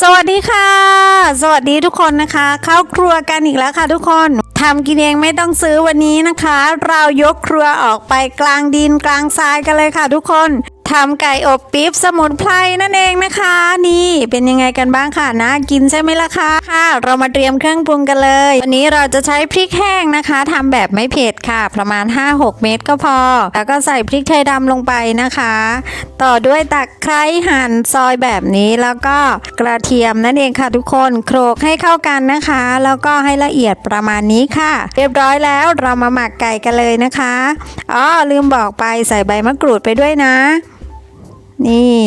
สวัสดีค่ะ สวัสดีทุกคนนะคะเข้าครัวกันอีกแล้วค่ะทุกคนทำกินเองไม่ต้องซื้อวันนี้นะคะ เรายกครัวออกไปกลางดินกลางทรายกันเลยค่ะทุกคน ทำไก่อบปี๊บสมุนไพรนั่นเองนะคะ นี่เป็นยังไงกันบ้างค่ะน่ากินใช่ไหมล่ะคะค่ะ เรามาเตรียมเครื่องปรุงกันเลย วันนี้เราจะใช้พริกแห้งนะคะทำแบบไม่เผ็ดค่ะ ประมาณ 5-6 เม็ดก็พอ แล้วก็ใส่พริกไทยดำลงไปนะคะ ต่อด้วยตะไคร้หั่นซอยแบบนี้แล้วก็กระเทียมนั่นเองค่ะทุกคนโขลกให้เข้ากันนะคะ แล้วก็ให้ละเอียดประมาณนี้ค่ะ เรียบร้อยแล้วเรามาหมักไก่กันเลยนะคะอ๋อลืมบอกไปใส่ใบมะกรูดไปด้วยนะ นี่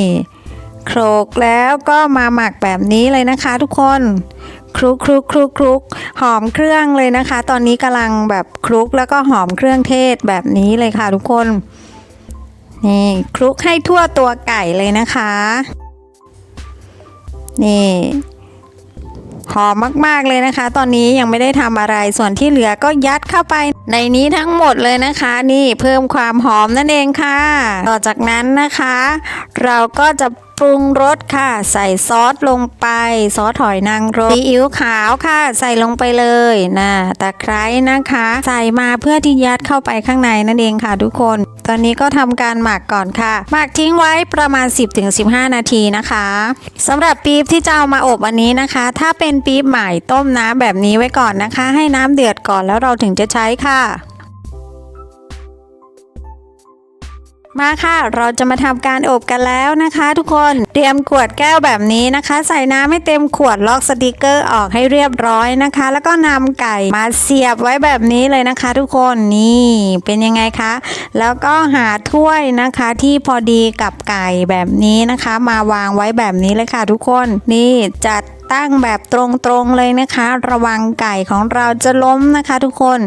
โขลกแล้วก็มาหมักแบบนี้เลยนะคะทุกคนคลุกคลุกคลุกคลุกหอมเครื่องเลยนะคะ ตอนนี้กำลังแบบคลุกแล้วก็หอมเครื่องเทศแบบนี้เลยค่ะทุกคนนี่คลุกให้ทั่วตัวไก่เลยนะคะ นี่ หอมมากๆเลยนะคะ ตอนนี้ยังไม่ได้ทำอะไรส่วนที่เหลือก็ยัดเข้าไป ในนี้ทั้งหมดเลยนะคะ นี่เพิ่มความหอมนั่นเองค่ะ ต่อจากนั้นนะคะ เราก็จะ ปรุงรสค่ะ ใส่ซอสลงไป ซอสหอยนางรมซีอิ๊วขาวค่ะ ใส่ลงไปเลยนะตะไคร้นะคะ ใส่มาเพื่อที่ยัดเข้าไปข้างในนั่นเองค่ะทุกคน ตอนนี้ก็ทำการหมักก่อนค่ะ หมักทิ้งไว้ประมาณ 10-15 นาทีนะคะสำหรับปี๊บที่จะเอามาอบวันนี้นะคะ ถ้าเป็นปี๊บใหม่ต้มน้ำแบบนี้ไว้ก่อนนะคะ ให้น้ำเดือดก่อนแล้วเราถึงจะใช้ค่ะ มาค่ะ เราจะมาทำการอบกันแล้วนะคะ ทุกคนเตรียมขวดแก้วแบบนี้นะคะ ใส่น้ำให้เต็มขวดล็อกสติกเกอร์ออกให้เรียบร้อยนะคะ แล้วก็นำไก่มาเสียบไว้แบบนี้เลยนะคะ ทุกคนนี่เป็นยังไงคะ แล้วก็หาถ้วยนะคะที่พอดีกับไก่แบบนี้นะคะ มาวางไว้แบบนี้เลยค่ะ ทุกคนนี่จัดตั้งแบบตรงๆเลยนะคะ ระวังไก่ของเราจะล้มนะคะ ทุกคน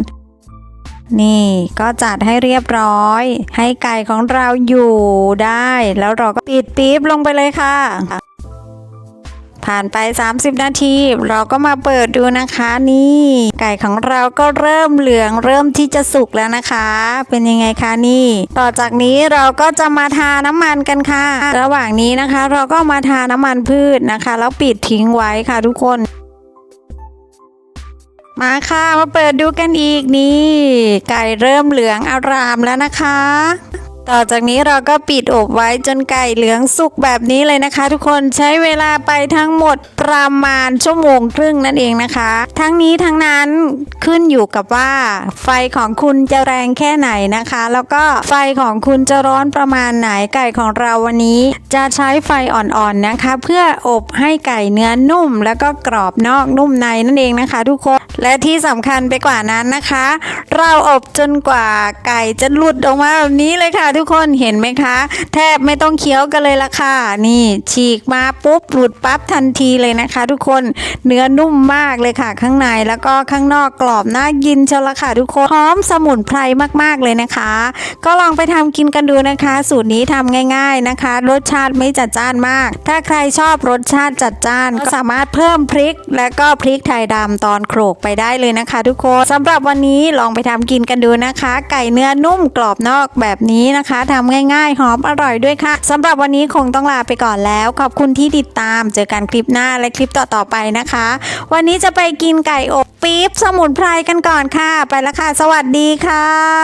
นี่ก็จัดให้เรียบร้อย ให้ไก่ของเราอยู่ได้ แล้วเราก็ปิดปี๊บลงไปเลยค่ะ ผ่านไป 30 นาที เราก็มาเปิดดูนะคะนี่ ไก่ของเราก็เริ่มเหลืองเริ่มที่จะสุกแล้วนะคะ เป็นยังไงคะนี่ ต่อจากนี้เราก็จะมาทาน้ำมันกันค่ะ ระหว่างนี้นะคะ เราก็มาทาน้ำมันพืชนะคะ แล้วปิดทิ้งไว้ค่ะทุกคน มาค่ะ มาเปิดดูกันอีกนี่ ไก่เริ่มเหลืองอารามแล้วนะคะ ต่อจากนี้เราก็ปิดอบไว้จนไก่เหลืองสุกแบบนี้เลยนะคะ ทุกคนใช้เวลาไปทั้งหมดประมาณชั่วโมงครึ่งนั่นเองนะคะ ทั้งนี้ทั้งนั้นขึ้นอยู่กับว่า ไฟของคุณจะแรงแค่ไหนนะคะ แล้วก็ไฟของคุณจะร้อนประมาณไหนไก่ของเราวันนี้ จะใช้ไฟอ่อนๆนะคะ เพื่ออบให้ไก่เนื้อนุ่ม แล้วก็กรอบนอกนุ่มในนั่นเองนะคะ ทุกคนและที่สำคัญไปกว่านั้นนะคะ เราอบจนกว่าไก่จะหลุดออกมาแบบนี้เลยค่ะทุกุกคนเห็นไหมคะ แทบไม่ต้องเคี้ยวกันเลยละค่ะ นี่ฉีกมาปุ๊บหลุดปั๊บทันทีเลยนะคะ ทุกคนเนื้อนุ่มมากเลยค่ะ ข้างในแล้วก็ข้างนอกกรอบน่ากินเชียวละค่ะ ทุกคนหอมสมุนไพรมากๆเลยนะคะ ก็ลองไปทำกินกันดูนะคะ สูตรนี้ทำง่าย ๆนะคะ รสชาติไม่จัดจ้านมาก ถ้าใครชอบรสชาติจัดจ้านก็สามารถเพิ่มพริก และก็พริกไทยดำตอนโขลกไปได้เลยนะคะ ทุกคนสำหรับวันนี้ลองไปทำกินกันดูนะคะ ไก่เนื้อนุ่มกรอบนอกแบบนี้นะคะทำง่ายๆ หอมอร่อยด้วยค่ะสำหรับวันนี้คงต้องลาไปก่อนแล้ว ขอบคุณที่ติดตาม เจอกันคลิปหน้าและคลิปต่อๆไปนะคะ วันนี้จะไปกินไก่อบปี๊บสมุนไพรกันก่อนค่ะ ไปแล้วค่ะ สวัสดีค่ะ